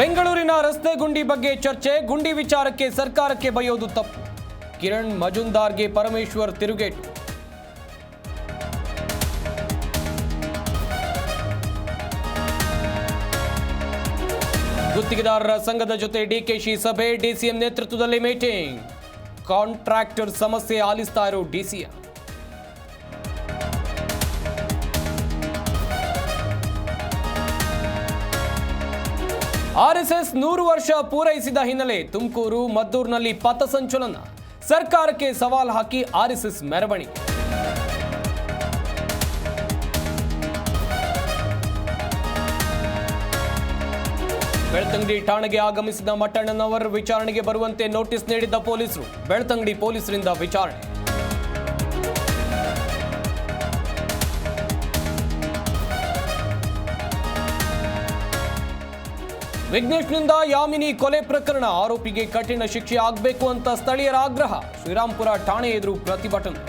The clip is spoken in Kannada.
ಬೆಂಗಳೂರಿನ ರಸ್ತೆ ಗುಂಡಿ ಬಗ್ಗೆ ಚರ್ಚೆ ಗುಂಡಿ ವಿಚಾರಕ್ಕೆ ಸರ್ಕಾರಕ್ಕೆ ಬೈಯೋದು ತಪ್ಪು ಕಿರಣ್ ಮಜುಂದಾರ್ಗೆ ಪರಮೇಶ್ವರ್ ತಿರುಗೇಟು ಗುತ್ತಿಗೆದಾರರ ಸಂಘದ ಜೊತೆ ಡಿಕೆಶಿ ಸಭೆ ಡಿಸಿಎಂ ನೇತೃತ್ವದಲ್ಲಿ ಮೀಟಿಂಗ್ ಕಾಂಟ್ರಾಕ್ಟರ್ ಸಮಸ್ಯೆ ಆಲಿಸ್ತಾ ಇರೋ ಡಿಸಿಎಂ ಆರ್ಎಸ್ಎಸ್ ನೂರು ವರ್ಷ ಪೂರೈಸಿದ ಹಿನ್ನೆಲೆ ತುಮಕೂರು, ಮದ್ದೂರಿನಲ್ಲಿ ಪಥಸಂಚಲನ ಸರ್ಕಾರಕ್ಕೆ ಸವಾಲ್ ಹಾಕಿ ಆರ್ಎಸ್ಎಸ್ ಮೆರವಣಿಗೆ. ಬೆಳ್ತಂಗಡಿ ಠಾಣೆಗೆ ಆಗಮಿಸಿದ ಮಟ್ಟಣ್ಣನವರ್ ವಿಚಾರಣೆಗೆ ಬರುವಂತೆ ನೋಟಿಸ್ ನೀಡಿದ್ದ ಪೊಲೀಸರು. ಬೆಳ್ತಂಗಡಿ ಪೊಲೀಸರಿಂದ ವಿಚಾರಣೆ. ವಿಘ್ನೇಶ್ನಿಂದ ಯಾಮಿನಿ ಕೊಲೆ ಪ್ರಕರಣ. ಆರೋಪಿಗೆ ಕಠಿಣ ಶಿಕ್ಷೆ ಆಗಬೇಕು ಅಂತ ಸ್ಥಳೀಯರ ಆಗ್ರಹ. ಶ್ರೀರಾಂಪುರ ಠಾಣೆ ಎದುರು ಪ್ರತಿಭಟನೆ.